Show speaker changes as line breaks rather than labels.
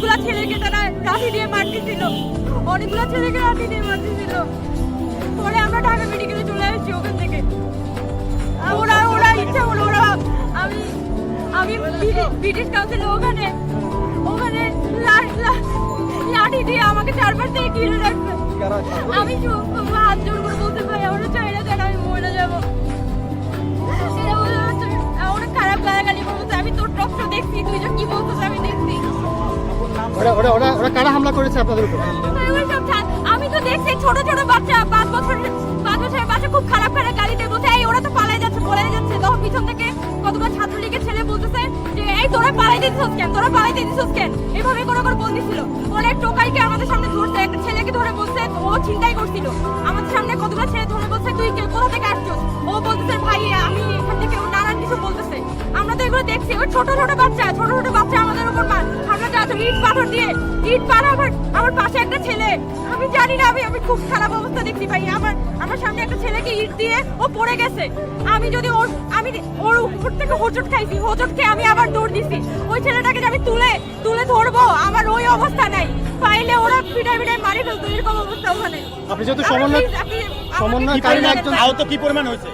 অনেকগুলা ছেলেকে তারা লাঠি দিয়ে মারতেছিল। অনেকগুলা ছেলেকে লাঠি দিয়ে মারতেছিল। পরে আমরা ঢাকা মেডিকেলে চলে আসছি ওখান থেকে। ওরা ওরা ইচ্ছা হলো ওরা আমি আমি ব্রিটিশ- কাউন্সিলে ওখানে ওখানে লাঠি দিয়ে আমাকে চারপাশ থেকে ঘিরে রাখবে আমি হাত জোর করে
ওরা ওরা ওরা ওরা কারা হামলা করেছে আপনাদের উপর?
আমি তো দেখছি ছোট ছোট বাচ্চা, পাঁচ বছর পাঁচ বছরের বাচ্চা খুব খারাপ খারাপ দিয়ে বলছে এই ওরা তো পালাই যাচ্ছে পলাই যাচ্ছে। তখন পিছন থেকে কতগুলো ছেলে বলতেছে যে, এই তোরা পালাই কেন? তোরা পালাই কেন? এভাবে করে করে টোকাইকে আমাদের সামনে ধরছে। একটা ছেলেকে ধরে বলছে, ও চিন্তাই করছিল। আমাদের সামনে কতগুলো ছেলে ধরে বলছে, তুই কোথা থেকে আসছিস? ও বলতেছে, ভাই, আমি এখান থেকে নানান কিছু বলতেছে। আমরা তো এগুলো দেখছি। ওই ছোট ছোট বাচ্চা, ছোট ছোট বাচ্চা আমাদের উপর মার। আমার আমার পাশে একটা ছেলে। আমি জানি না আমি আমি খুব খারাপ অবস্থা দেখতে পাই। আমার আমার সামনে একটা ছেলেকে ইট দিয়ে ও পড়ে গেছে। আমি যদি ওর আমি ওর উপর থেকে হোঁচট খাইছি হোঁচট খেয়ে আমি আবার দৌড় দিছি। ওই ছেলেটাকে যে আমি তুলে তুলে ধরবো আমার ওই অবস্থা নাই। পাইলে ওরা পিটাই পিটাই মারি ফেলতো এরকম অবস্থা ওখানে।
আপনি যেহেতু
আপনি
সমন্বয় সমন্বয়কারী
জানান
একজন
না।
আহত কি পরিমাণ হয়েছে?